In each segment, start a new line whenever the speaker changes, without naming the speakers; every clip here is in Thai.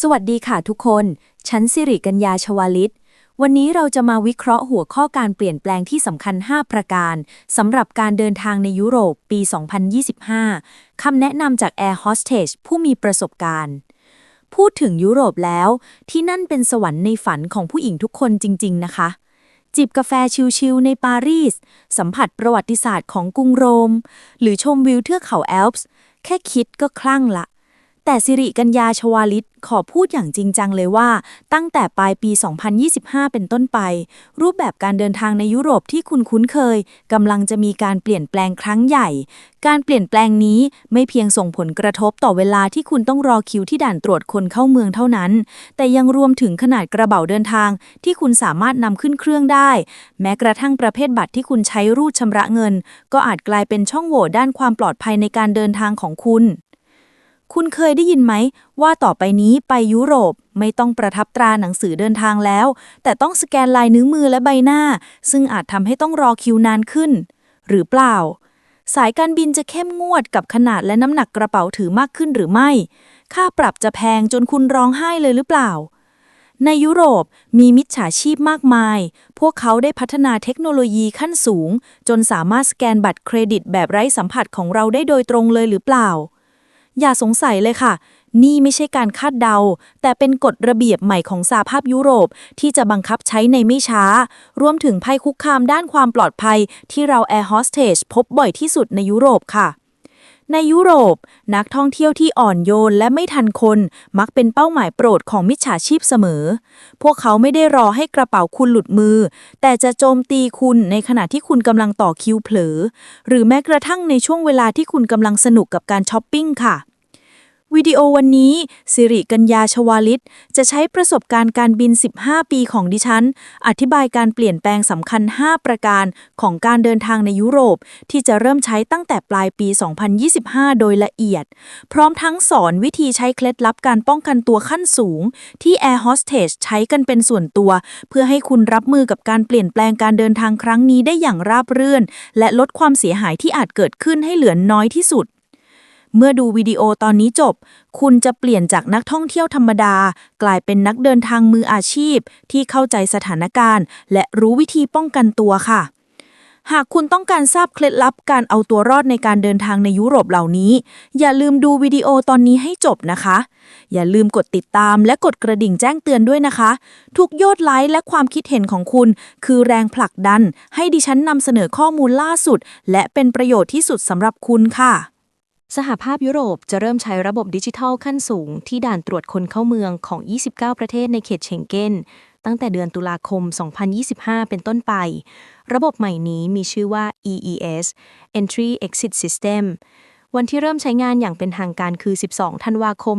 สวัสดีค่ะทุกคน ฉันสิริกัญญาชวาลิต วันนี้เราจะมาวิเคราะห์หัวข้อการเปลี่ยนแปลงที่สำคัญ 5 ประการสำหรับการเดินทางในยุโรปปี 2025 คำแนะนำจาก Air Hostess ผู้มีประสบการณ์ พูดถึงยุโรปแล้ว ที่นั่นเป็นสวรรค์ในฝันของผู้หญิงทุกคนจริง ๆ นะคะ จิบกาแฟชิลๆในปารีส สัมผัสประวัติศาสตร์ของกรุงโรม หรือชมวิวเทือกเขาแอลป์แค่คิดก็คลั่งละ แต่สิริกัญญาชวาลิตขอพูดอย่างจริงจังเลยว่า ตั้งแต่ปลายปี 2025 เป็นต้นไป รูปแบบการเดินทางในยุโรปที่คุณคุ้นเคยกำลังจะมีการเปลี่ยนแปลงครั้งใหญ่ การเปลี่ยนแปลงนี้ไม่เพียงส่งผลกระทบต่อเวลาที่คุณต้องรอคิวที่ด่านตรวจคนเข้าเมืองเท่านั้น แต่ยังรวมถึงขนาดกระเป๋าเดินทางที่คุณสามารถนำขึ้นเครื่องได้ แม้กระทั่งประเภทบัตรที่คุณใช้รูดชำระเงิน ก็อาจกลายเป็นช่องโหว่ด้านความปลอดภัยในการเดินทางของคุณ คุณเคยได้ยินไหม ว่าต่อไปนี้ไปยุโรปไม่ต้องประทับตราหนังสือเดินทางแล้ว แต่ต้องสแกนลายนิ้วมือและใบหน้า ซึ่งอาจทำให้ต้องรอคิวนานขึ้น หรือเปล่า สายการบินจะเข้มงวดกับขนาดและน้ำหนักกระเป๋าถือมากขึ้นหรือไม่ ค่าปรับจะแพงจนคุณร้องไห้เลยหรือเปล่า ในยุโรปมีมิจฉาชีพมากมาย พวกเขาได้พัฒนาเทคโนโลยีขั้นสูง จนสามารถสแกนบัตรเครดิตแบบไร้สัมผัสของเราได้โดยตรงเลยหรือเปล่า อย่าสงสัยเลยค่ะ นี่ไม่ใช่การคาดเดา แต่เป็นกฎระเบียบใหม่ของสหภาพยุโรป ที่จะบังคับใช้ในไม่ช้า รวมถึงภัยคุกคามด้านความปลอดภัย ที่เราแอร์โฮสเตสพบบ่อยที่สุดในยุโรปค่ะในยุโรป นักท่องเที่ยวที่อ่อนโยนและไม่ทันคน มักเป็นเป้าหมายโปรดของมิจฉาชีพเสมอ พวกเขาไม่ได้รอให้กระเป๋าคุณหลุดมือ แต่จะโจมตีคุณในขณะที่คุณกำลังต่อคิวเผลอ หรือแม้กระทั่งในช่วงเวลาที่คุณกำลังสนุกกับการช้อปปิ้งค่ะ วิดีโอวันนี้สิริกัญญาชวาลิต จะใช้ประสบการณ์การบิน 15 ปีของดิฉัน อธิบายการเปลี่ยนแปลงสำคัญ 5 ประการของการเดินทางในยุโรป ที่จะเริ่มใช้ตั้งแต่ปลายปี 2025 โดยละเอียด พร้อมทั้งสอนวิธีใช้เคล็ดลับการป้องกันตัวขั้นสูง ที่ Air Hostess ใช้กันเป็นส่วนตัว เพื่อให้คุณรับมือกับการเปลี่ยนแปลงการเดินทางครั้งนี้ได้อย่างราบรื่น และลดความเสียหายที่อาจเกิดขึ้นให้เหลือน้อยที่สุด เมื่อดูวิดีโอตอนนี้จบ คุณจะเปลี่ยนจากนักท่องเที่ยวธรรมดา กลายเป็นนักเดินทางมืออาชีพ ที่เข้าใจสถานการณ์ และรู้วิธีป้องกันตัวค่ะ หากคุณต้องการทราบเคล็ดลับการเอาตัวรอดในการเดินทางในยุโรปเหล่านี้ อย่าลืมดูวิดีโอตอนนี้ให้จบนะคะ อย่าลืมกดติดตามและกดกระดิ่งแจ้งเตือนด้วยนะคะ ทุกยอดไลค์และความคิดเห็นของคุณ คือแรงผลักดัน ให้ดิฉันนำเสนอข้อมูลล่าสุด และเป็นประโยชน์ที่สุดสำหรับคุณค่ะ
สหภาพยุโรปจะเริ่มใช้ระบบดิจิทัลขั้นสูง ที่ด่านตรวจคนเข้าเมืองของ 29 ประเทศในเขตเชงเก้น ตั้งแต่เดือนตุลาคม 2025 เป็นต้นไป ระบบใหม่นี้มีชื่อว่า EES Entry Exit System วันที่เริ่มใช้งานอย่างเป็นทางการคือ 12 ธันวาคม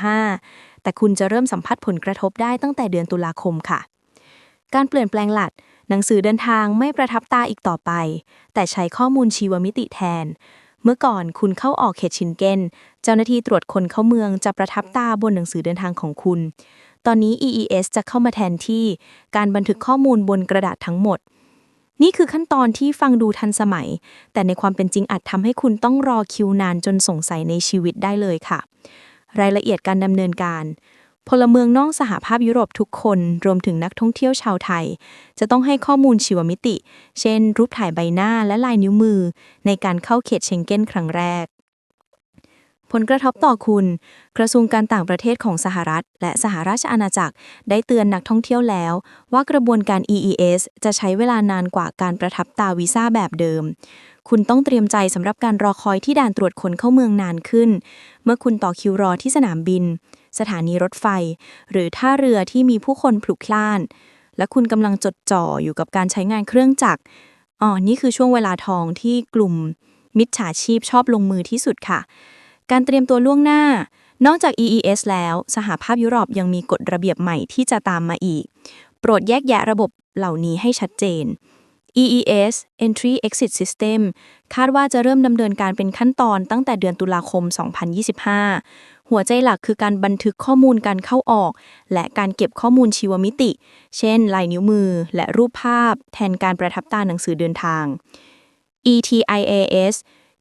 2025 แต่คุณจะเริ่มสัมผัสผลกระทบได้ตั้งแต่เดือนตุลาคมค่ะ การเปลี่ยนแปลงหลักหนังสือเดินทางไม่ประทับตาอีกต่อไป แต่ใช้ข้อมูลชีวมิติแทน เมื่อก่อนคุณเข้าออกเขตชินเกนเจ้าหน้าที่ตรวจคนเข้าเมืองจะประทับตาบนหนังสือเดินทางของคุณ ตอนนี้ EES จะเข้ามาแทนที่การบันทึกข้อมูลบนกระดาษทั้งหมด นี่คือขั้นตอนที่ฟังดูทันสมัย แต่ในความเป็นจริงอาจทำให้คุณต้องรอคิวนานจนสงสัยในชีวิตได้เลยค่ะ รายละเอียดการดำเนินการ พลเมืองนอกสหภาพยุโรปทุกคนรวมถึงนักท่องเที่ยวชาวไทย จะต้องให้ข้อมูลชีวมิติ เช่น รูปถ่ายใบหน้าและลายนิ้วมือ ในการเข้าเขตเชงเก้นครั้งแรก ผลกระทบต่อคุณ กระทรวงการต่างประเทศของสหรัฐ และสหราชอาณาจักรได้เตือนนักท่องเที่ยวแล้ว ว่ากระบวนการ EES จะใช้เวลานานกว่าการประทับตาวีซ่าแบบเดิมคุณต้องเตรียมใจสำหรับการรอคอยที่ด่านตรวจคนเข้าเมืองนานขึ้น เมื่อคุณต่อคิวรอที่สนามบิน สถานีรถไฟ หรือท่าเรือที่มีผู้คนพลุกพล่าน และคุณกำลังจดจ่ออยู่กับการใช้งานเครื่องจักรอ๋อนี่คือช่วงเวลาทองที่กลุ่มมิจฉาชีพชอบลงมือที่สุดค่ะ การเตรียมตัวล่วงหน้า นอกจาก EES แล้ว สหภาพยุโรปยังมีกฎระเบียบใหม่ที่จะตามมาอีก โปรดแยกแยะระบบเหล่านี้ให้ชัดเจน EES Entry Exit System คาดว่าจะเริ่มดำเนินการเป็นขั้นตอนตั้งแต่เดือนตุลาคม 2025 หัวใจหลักคือการบันทึกข้อมูลการเข้าออก และการเก็บข้อมูลชีวมิติ เช่น ลายนิ้วมือ และรูปภาพ แทนการประทับตาหนังสือเดินทาง ETIAS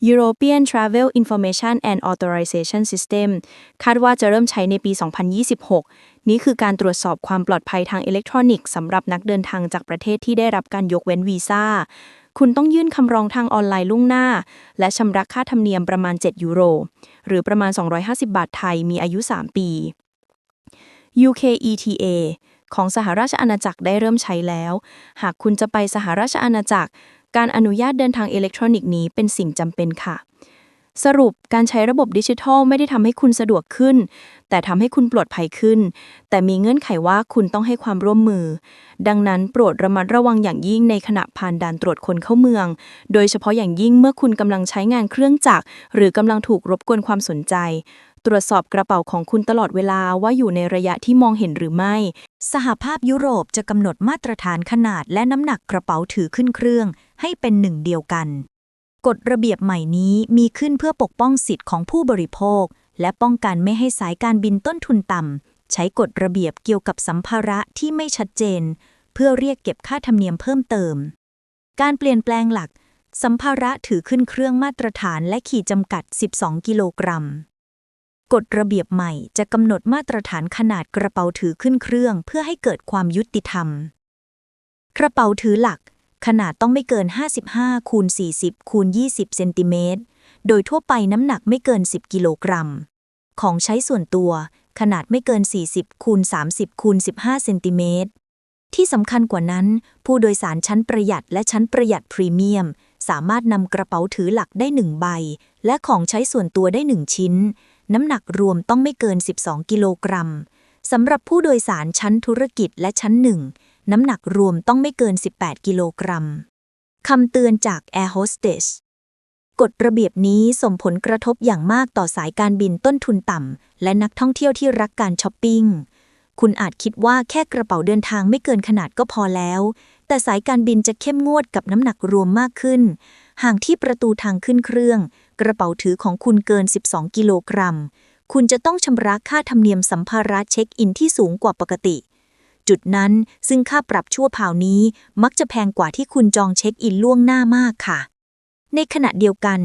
European Travel Information and Authorization System คาดว่าจะเริ่มใช้ในปี 2026 นี่คือการตรวจสอบความปลอดภัยทางอิเล็กทรอนิกส์สำหรับนักเดินทางจากประเทศที่ได้รับการยกเว้นวีซ่า คุณต้องยื่นคำร้องทางออนไลน์ล่วงหน้า และชำระค่าธรรมเนียมประมาณ 7 ยูโร หรือประมาณ 250 บาทไทยมีอายุ 3 ปี UK ETA ของสหราชอาณาจักรได้เริ่มใช้แล้ว หากคุณจะไปสหราชอาณาจักร การอนุญาตเดินทางอิเล็กทรอนิกส์นี้เป็นสิ่งจำเป็นค่ะ สรุปการใช้ระบบดิจิทัลไม่ได้ทำให้คุณสะดวกขึ้น แต่ทำให้คุณปลอดภัยขึ้น แต่มีเงื่อนไขว่าคุณต้องให้ความร่วมมือ ดังนั้นโปรดระมัดระวังอย่างยิ่งในขณะผ่านด่านตรวจคนเข้าเมือง โดยเฉพาะอย่างยิ่งเมื่อคุณกำลังใช้งานเครื่องจักร หรือกำลังถูกรบกวนความสนใจ ตรวจสอบกระเป๋าของคุณตลอดเวลาว่าอยู่ในระยะที่มองเห็นหรือไม่
สหภาพยุโรปจะกำหนดมาตรฐานขนาดและน้ำหนักกระเป๋าถือขึ้นเครื่อง ให้เป็นหนึ่งเดียวกัน กฎระเบียบใหม่นี้มีขึ้นเพื่อปกป้องสิทธิ์ของผู้บริโภค และป้องกันไม่ให้สายการบินต้นทุนต่ำ ใช้กฎระเบียบเกี่ยวกับสัมภาระที่ไม่ชัดเจน เพื่อเรียกเก็บค่าธรรมเนียมเพิ่มเติม การเปลี่ยนแปลงหลัก สัมภาระถือขึ้นเครื่องมาตรฐานและขีดจำกัด 12 กิโลกรัม กฎระเบียบใหม่จะกำหนดมาตรฐานขนาดกระเป๋าถือขึ้นเครื่อง เพื่อให้เกิดความยุติธรรม กระเป๋าถือหลัก ขนาดต้องไม่เกิน 55 คูณ 40 คูณ 20 เซนติเมตร โดยทั่วไปน้ำหนักไม่เกิน 10 กิโลกรัม ของใช้ส่วนตัว ขนาดไม่เกิน 40 คูณ 30 คูณ 15 เซนติเมตร ที่สำคัญกว่านั้น ผู้โดยสารชั้นประหยัดและชั้นประหยัดพรีเมียม สามารถนำกระเป๋าถือหลักได้ 1 ใบ และของใช้ส่วนตัวได้ 1 ชิ้น น้ำหนักรวมต้องไม่เกิน 12 กิโลกรัมสำหรับผู้โดยสารชั้นธุรกิจและชั้นหนึ่ง น้ำหนักรวมต้องไม่เกิน 18 กิโลกรัม คำเตือนจาก Air Hostess กฎระเบียบนี้ส่งผลกระทบอย่างมากต่อสายการบินต้นทุนต่ำ และนักท่องเที่ยวที่รักการช้อปปิ้ง คุณอาจคิดว่าแค่กระเป๋าเดินทางไม่เกินขนาดก็พอแล้ว แต่สายการบินจะเข้มงวดกับน้ำหนักรวมมากขึ้น ห่างที่ประตูทางขึ้นเครื่อง กระเป๋าถือของคุณเกิน 12 กิโลกรัม คุณจะต้องชำระค่าธรรมเนียมสัมภาระเช็คอินที่สูงกว่าปกติ จุดนั้นซึ่งค่าปรับชั่วคราวนี้มักจะแพงกว่าที่คุณจองเช็คอินล่วงหน้ามากค่ะ ในขณะเดียวกัน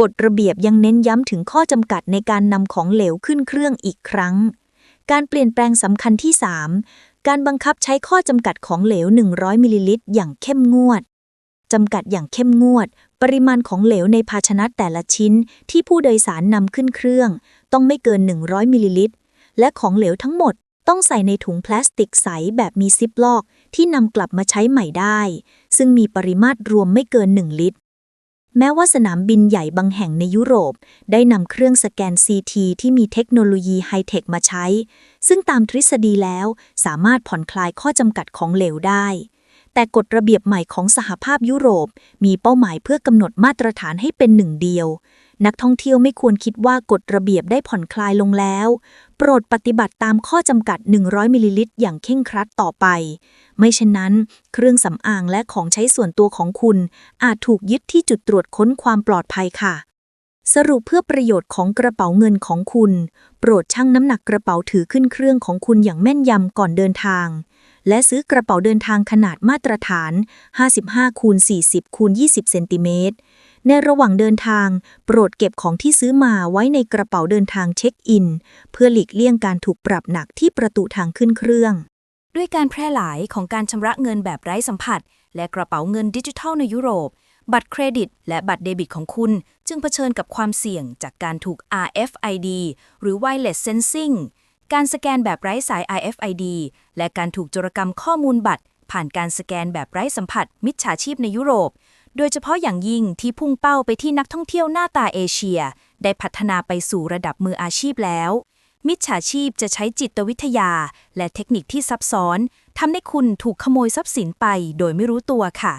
กฎระเบียบยังเน้นย้ำถึงข้อจำกัดในการนำของเหลวขึ้นเครื่องอีกครั้ง การเปลี่ยนแปลงสำคัญที่ 3 การบังคับใช้ข้อจำกัดของเหลว 100มิลลิลิตรอย่างเข้มงวดจำกัดอย่างเข้มงวด ปริมาณของเหลวในภาชนะแต่ละชิ้น ที่ผู้โดยสารนำขึ้นเครื่อง ต้องไม่เกิน 100มิลลิลิตรและของเหลวทั้งหมด ต้องใส่ในถุงพลาสติกใสแบบมีซิปลอกที่นำกลับมาใช้ใหม่ได้ ซึ่งมีปริมาตรรวมไม่เกิน 1 ลิตร แม้ว่าสนามบินใหญ่บางแห่งในยุโรป ได้นำเครื่องสแกน CT ที่มีเทคโนโลยีไฮเทคมาใช้ ซึ่งตามทฤษฎีแล้วสามารถผ่อนคลายข้อจำกัดของเหลวได้ แต่กฎระเบียบใหม่ของสหภาพยุโรป มีเป้าหมายเพื่อกำหนดมาตรฐานให้เป็นหนึ่งเดียว นักท่องเที่ยวไม่ควรคิดว่ากฎระเบียบได้ผ่อนคลายลงแล้ว โปรดปฏิบัติตามข้อจำกัด 100มิลลิลิตรอย่างเคร่งครัดต่อไป ไม่เช่นนั้น เครื่องสำอางและของใช้ส่วนตัวของคุณ อาจถูกยึดที่จุดตรวจค้นความปลอดภัยค่ะ สรุปเพื่อประโยชน์ของกระเป๋าเงินของคุณ โปรดชั่งน้ำหนักกระเป๋าถือขึ้นเครื่องของคุณอย่างแม่นยำก่อนเดินทางและซื้อกระเป๋าเดินทางขนาดมาตรฐาน 55คูณ40คูณ20 เซนติเมตร ในระหว่างเดินทาง โปรดเก็บของที่ซื้อมาไว้ในกระเป๋าเดินทางเช็คอิน เพื่อหลีกเลี่ยงการถูกปรับหนักที่ประตูทางขึ้นเครื่อง
ด้วยการแพร่หลายของการชำระเงินแบบไร้สัมผัส และกระเป๋าเงินดิจิทัลในยุโรป บัตรเครดิต และบัตรเดบิตของคุณ จึงเผชิญกับความเสี่ยงจากการถูก RFID หรือ Wireless Sensing การสแกนแบบไร้สาย RFID และการถูกโจรกรรมข้อมูลบัตร ผ่านการสแกนแบบไร้สัมผัส มิจฉาชีพในยุโรป โดยเฉพาะอย่างยิ่งที่พุ่งเป้าไปที่นักท่องเที่ยวหน้าตาเอเชีย ได้พัฒนาไปสู่ระดับมืออาชีพแล้ว มิจฉาชีพจะใช้จิตวิทยา และเทคนิคที่ซับซ้อนทำให้คุณถูกขโมยทรัพย์สินไปโดยไม่รู้ตัวค่ะ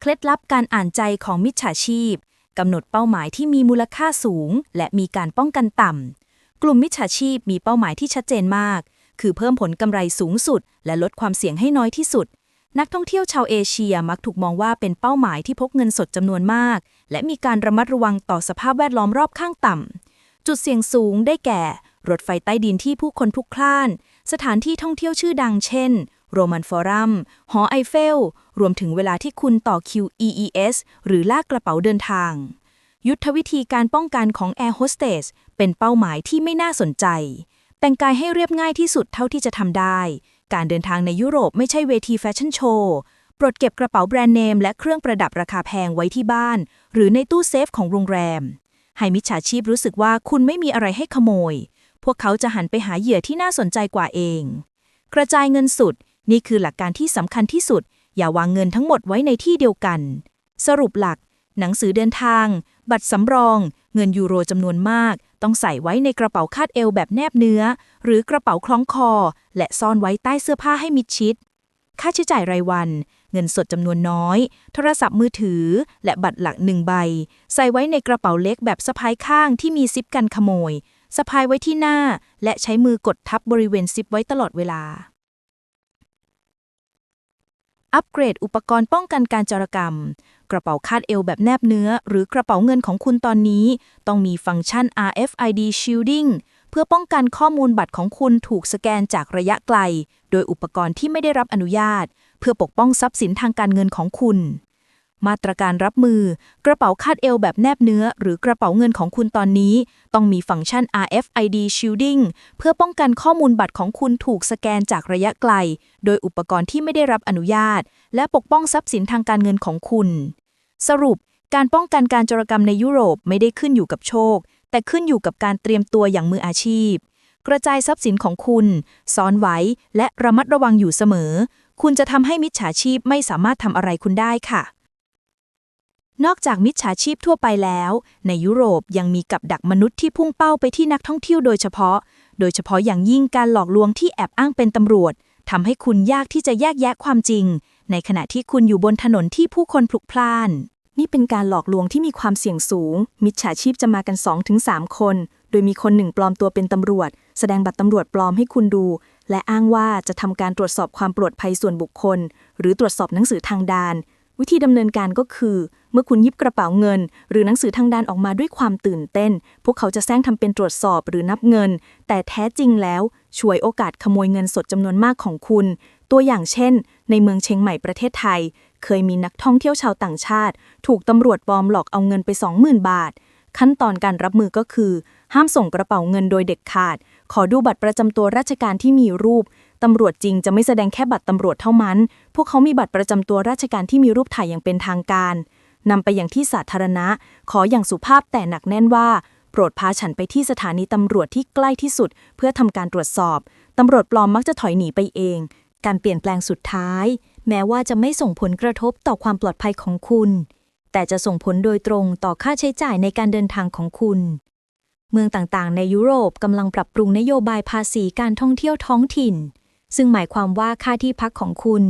เคล็ดลับการอ่านใจของมิจฉาชีพกำหนดเป้าหมายที่มีมูลค่าสูง และมีการป้องกันต่ำ กลุ่มมิจฉาชีพมีเป้าหมายที่ชัดเจนมาก คือเพิ่มผลกำไรสูงสุด และลดความเสี่ยงให้น้อยที่สุด นักท่องเที่ยวชาวเอเชียมักถูกมองว่าเป็นเป้าหมายที่พกเงินสดจำนวนมาก และมีการระมัดระวังต่อสภาพแวดล้อมรอบข้างต่ำ จุดเสี่ยงสูงได้แก่ รถไฟใต้ดินที่ผู้คนพลุกพล่าน สถานที่ท่องเที่ยวชื่อดังเช่นโรมันฟอรัม หอไอเฟล รวมถึงเวลาที่คุณต่อคิว EES หรือลากกระเป๋าเดินทาง ยุทธวิธีการป้องกันของแอร์โฮสเตสเป็นเป้าหมายที่ไม่น่าสนใจ แต่งกายให้เรียบง่ายที่สุดเท่าที่จะทำได้ การเดินทางในยุโรปไม่ใช่เวทีแฟชั่นโชว์ปลดเก็บกระเป๋าแบรนด์เนมและเครื่องประดับราคาแพงไว้ที่บ้าน หรือในตู้เซฟของโรงแรม ให้มิจฉาชีพรู้สึกว่าคุณไม่มีอะไรให้ขโมย พวกเขาจะหันไปหาเหยื่อที่น่าสนใจกว่าเอง กระจายเงินสุด นี่คือหลักการที่สำคัญที่สุด อย่าวางเงินทั้งหมดไว้ในที่เดียวกัน สรุปหลัก หนังสือเดินทาง บัตรสำรอง เงินยูโรจำนวนมาก ต้องใส่ไว้ในกระเป๋าคาดเอวแบบแนบเนื้อ หรือกระเป๋าคล้องคอ และซ่อนไว้ใต้เสื้อผ้าให้มิดชิด ค่าใช้จ่ายรายวัน เงินสดจำนวนน้อย โทรศัพท์มือถือ และบัตรหลักหนึ่งใบ ใส่ไว้ในกระเป๋าเล็กแบบสะพายข้างที่มีซิปกันขโมยสะพายไว้ที่หน้า และใช้มือกดทับบริเวณซิปไว้ตลอดเวลา อัปเกรดอุปกรณ์ป้องกันการจารกรรม กระเป๋าคาดเอวแบบแนบเนื้อ หรือกระเป๋าเงินของคุณตอนนี้ ต้องมีฟังก์ชัน RFID Shielding เพื่อป้องกันข้อมูลบัตรของคุณถูกสแกนจากระยะไกล โดยอุปกรณ์ที่ไม่ได้รับอนุญาต เพื่อปกป้องทรัพย์สินทางการเงินของคุณ มาตรการรับมือ กระเป๋าคาดเอวแบบแนบเนื้อ หรือกระเป๋าเงินของคุณตอนนี้ ต้องมีฟังก์ชัน RFID Shielding เพื่อป้องกันข้อมูลบัตรของคุณถูกสแกนจากระยะไกล โดยอุปกรณ์ที่ไม่ได้รับอนุญาต และปกป้องทรัพย์สินทางการเงินของคุณ สรุป การป้องกันการจรกรรมในยุโรปไม่ได้ขึ้นอยู่กับโชค แต่ขึ้นอยู่กับการเตรียมตัวอย่างมืออาชีพ กระจายทรัพย์สินของคุณซ่อนไว้และระมัดระวังอยู่เสมอ คุณจะทำให้มิจฉาชีพไม่สามารถทำอะไรคุณได้ค่ะ นอกจากมิจฉาชีพทั่วไปแล้ว ในยุโรปยังมีกับดักมนุษย์ที่พุ่งเป้าไปที่นักท่องเที่ยวโดยเฉพาะ โดยเฉพาะอย่างยิ่งการหลอกลวงที่แอบอ้างเป็นตำรวจทำให้คุณยากที่จะแยกแยะความจริง ในขณะที่คุณอยู่บนถนนที่ผู้คนพลุกพล่าน
นี่เป็นการหลอกลวงที่มีความเสี่ยงสูง มิจฉาชีพจะมากัน 2-3 คน โดยมีคนหนึ่งปลอมตัวเป็นตำรวจ แสดงบัตรตำรวจปลอมให้คุณดู และอ้างว่าจะทำการตรวจสอบความปลอดภัยส่วนบุคคล หรือตรวจสอบหนังสือทางดาน วิธีดำเนินการก็คือ เมื่อคุณยิบกระเป๋าเงิน หรือหนังสือทางด้านออกมาด้วยความตื่นเต้น พวกเขาจะแซงทำเป็นตรวจสอบหรือนับเงิน แต่แท้จริงแล้วช่วยโอกาสขโมยเงินสดจำนวนมากของคุณ ตัวอย่างเช่น ในเมืองเชียงใหม่ประเทศไทย เคยมีนักท่องเที่ยวชาวต่างชาติ ถูกตำรวจปลอมหลอกเอาเงินไป 20,000 บาท ขั้นตอนการรับมือก็คือ ห้ามส่งกระเป๋าเงินโดยเด็ดขาด ขอดูบัตรประจำตัวราชการที่มีรูปตำรวจจริงจะไม่แสดงแค่บัตรตำรวจเท่านั้น พวกเขามีบัตรประจำตัวราชการที่มีรูปถ่ายอย่างเป็นทางการ นำไปอย่างที่สาธารณะ ขออย่างสุภาพแต่หนักแน่นว่า โปรดพาฉันไปที่สถานีตำรวจที่ใกล้ที่สุด เพื่อทำการตรวจสอบ ตำรวจปลอมมักจะถอยหนีไปเอง การเปลี่ยนแปลงสุดท้าย แม้ว่าจะไม่ส่งผลกระทบต่อความปลอดภัยของคุณ แต่จะส่งผลโดยตรงต่อค่าใช้จ่ายในการเดินทางของคุณ เมืองต่างๆ ในยุโรปกำลังปรับปรุงนโยบายภาษีการท่องเที่ยวท้องถิ่น ซึ่งหมายความว่าค่าที่พักของคุณ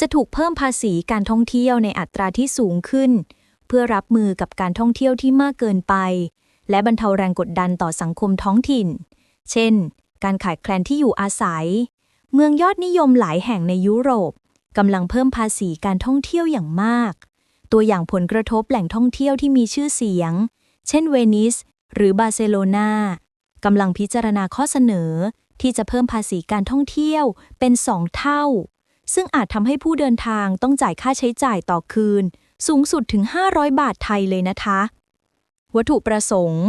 จะถูกเพิ่มภาษีการท่องเที่ยวในอัตราที่สูงขึ้น เพื่อรับมือกับการท่องเที่ยวที่มากเกินไป และบรรเทาแรงกดดันต่อสังคมท้องถิ่น เช่น การขาดแคลนที่อยู่อาศัย เมืองยอดนิยมหลายแห่งในยุโรปกำลังเพิ่มภาษีการท่องเที่ยวอย่างมาก ตัวอย่างผลกระทบแหล่งท่องเที่ยวที่มีชื่อเสียง เช่นเวนิส หรือบาร์เซโลนากำลังพิจารณาข้อเสนอที่จะเพิ่มภาษีการท่องเที่ยวเป็นสองเท่า ซึ่งอาจทำให้ผู้เดินทางต้องจ่ายค่าใช้จ่ายต่อคืน สูงสุดถึง 500 บาทไทยเลยนะคะ วัตถุประสงค์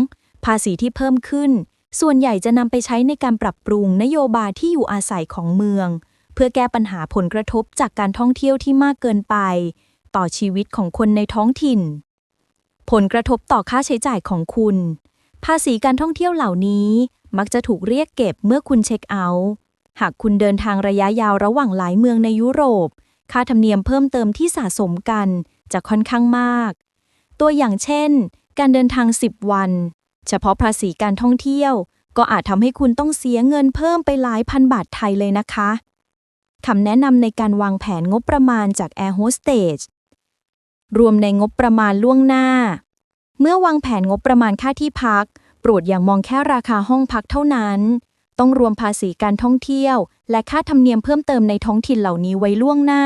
ภาษีที่เพิ่มขึ้น ส่วนใหญ่จะนำไปใช้ในการปรับปรุงนโยบายที่อยู่อาศัยของเมือง เพื่อแก้ปัญหาผลกระทบจากการท่องเที่ยวที่มากเกินไป ต่อชีวิตของคนในท้องถิ่น ผลกระทบต่อค่าใช้จ่ายของคุณ ภาษีการท่องเที่ยวเหล่านี้มักจะถูกเรียกเก็บเมื่อคุณเช็คเอาท์หากคุณเดินทางระยะยาวระหว่างหลายเมืองในยุโรป ค่าธรรมเนียมเพิ่มเติมที่สะสมกัน จะค่อนข้างมาก ตัวอย่างเช่น การเดินทาง 10 วัน เฉพาะภาษีการท่องเที่ยว ก็อาจทำให้คุณต้องเสียเงินเพิ่มไปหลายพันบาทไทยเลยนะคะคำแนะนำในการวางแผนงบประมาณจาก Air Hostess รวมในงบประมาณล่วงหน้า เมื่อวางแผนงบประมาณค่าที่พัก โปรดอย่างมองแค่ราคาห้องพักเท่านั้น ต้องรวมภาษีการท่องเที่ยว และค่าธรรมเนียมเพิ่มเติมในท้องถิ่นเหล่านี้ไว้ล่วงหน้า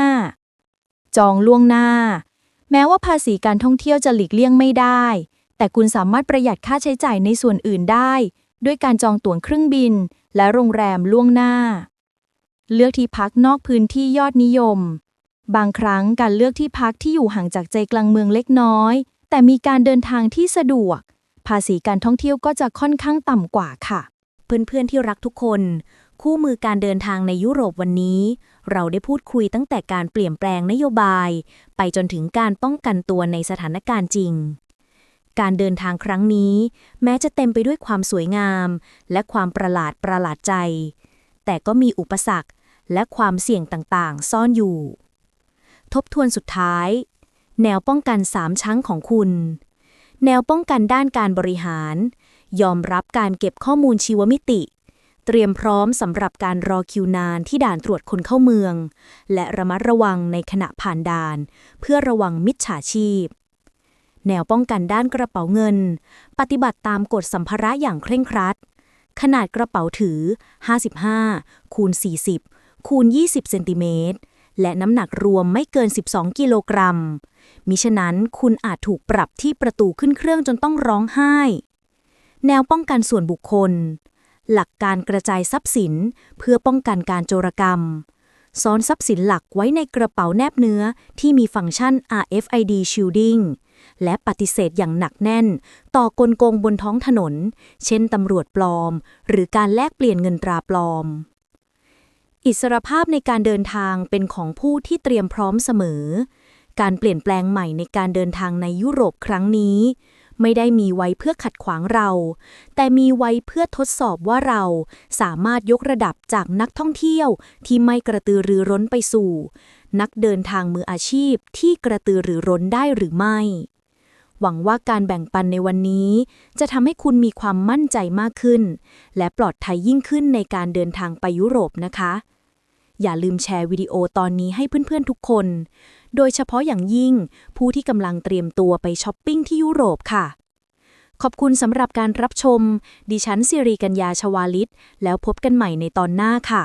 จองล่วงหน้า แม้ว่าภาษีการท่องเที่ยวจะหลีกเลี่ยงไม่ได้ แต่คุณสามารถประหยัดค่าใช้จ่ายในส่วนอื่นได้ ด้วยการจองตั๋วเครื่องบิน และโรงแรมล่วงหน้า เลือกที่พักนอกพื้นที่ยอดนิยม บางครั้งการเลือกที่พักที่อยู่ห่างจากใจกลางเมืองเล็กน้อย
แต่มีการเดินทางที่สะดวก ภาษีการท่องเที่ยวก็จะค่อนข้างต่ำกว่าค่ะ
เพื่อนๆที่รักทุกคน คู่มือการเดินทางในยุโรปวันนี้ เราได้พูดคุยตั้งแต่การเปลี่ยนแปลงนโยบาย ไปจนถึงการป้องกันตัวในสถานการณ์จริง การเดินทางครั้งนี้ แม้จะเต็มไปด้วยความสวยงาม และความประหลาดประหลาดใจ แต่ก็มีอุปสรรคและความเสี่ยงต่างๆ ซ่อนอยู่ ทบทวนสุดท้าย แนวป้องกันสามชั้งของคุณ แนวป้องกันด้านการบริหาร ยอมรับการเก็บข้อมูลชีวมิติ เตรียมพร้อมสำหรับการรอคิวนานที่ด่านตรวจคนเข้าเมือง และระมัดระวังในขณะผ่านด่าน เพื่อระวังมิจฉาชีพ แนวป้องกันด้านกระเป๋าเงิน ปฏิบัติตามกฎสัมภาระอย่างเคร่งครัด ขนาดกระเป๋าถือ 55 คูณ 40 คูณ 20 เซนติเมตรและน้ำหนักรวมไม่เกิน 12 กิโลกรัม มิฉะนั้นคุณอาจถูกปรับที่ประตูขึ้นเครื่องจนต้องร้องไห้ แนวป้องกันส่วนบุคคล หลักการกระจายทรัพย์สิน เพื่อป้องกันการโจรกรรมซ้อนทรัพย์สินหลักไว้ในกระเป๋าแนบเนื้อที่มีฟังก์ชัน RFID shielding และปฏิเสธอย่างหนักแน่น ต่อกลโกงบนท้องถนน เช่นตำรวจปลอม หรือการแลกเปลี่ยนเงินตราปลอม อิสรภาพในการเดินทางเป็นของผู้ที่เตรียมพร้อมเสมอ การเปลี่ยนแปลงใหม่ในการเดินทางในยุโรปครั้งนี้ ไม่ได้มีไว้เพื่อขัดขวางเรา แต่มีไว้เพื่อทดสอบว่าเราสามารถยกระดับจากนักท่องเที่ยวที่ไม่กระตือรือร้นไปสู่ นักเดินทางมืออาชีพที่กระตือรือร้นได้หรือไม่ หวังว่าการแบ่งปันในวันนี้ จะทำให้คุณมีความมั่นใจมากขึ้น และปลอดภัยยิ่งขึ้นในการเดินทางไปยุโรปนะคะ อย่าลืมแชร์วิดีโอตอนนี้ให้เพื่อนๆทุกคน โดยเฉพาะอย่างยิ่งผู้ที่กำลังเตรียมตัวไปช้อปปิ้งที่ยุโรปค่ะ ขอบคุณสำหรับการรับชม ดิฉันสิริกัญญาชวาลิต แล้วพบกันใหม่ในตอนหน้าค่ะ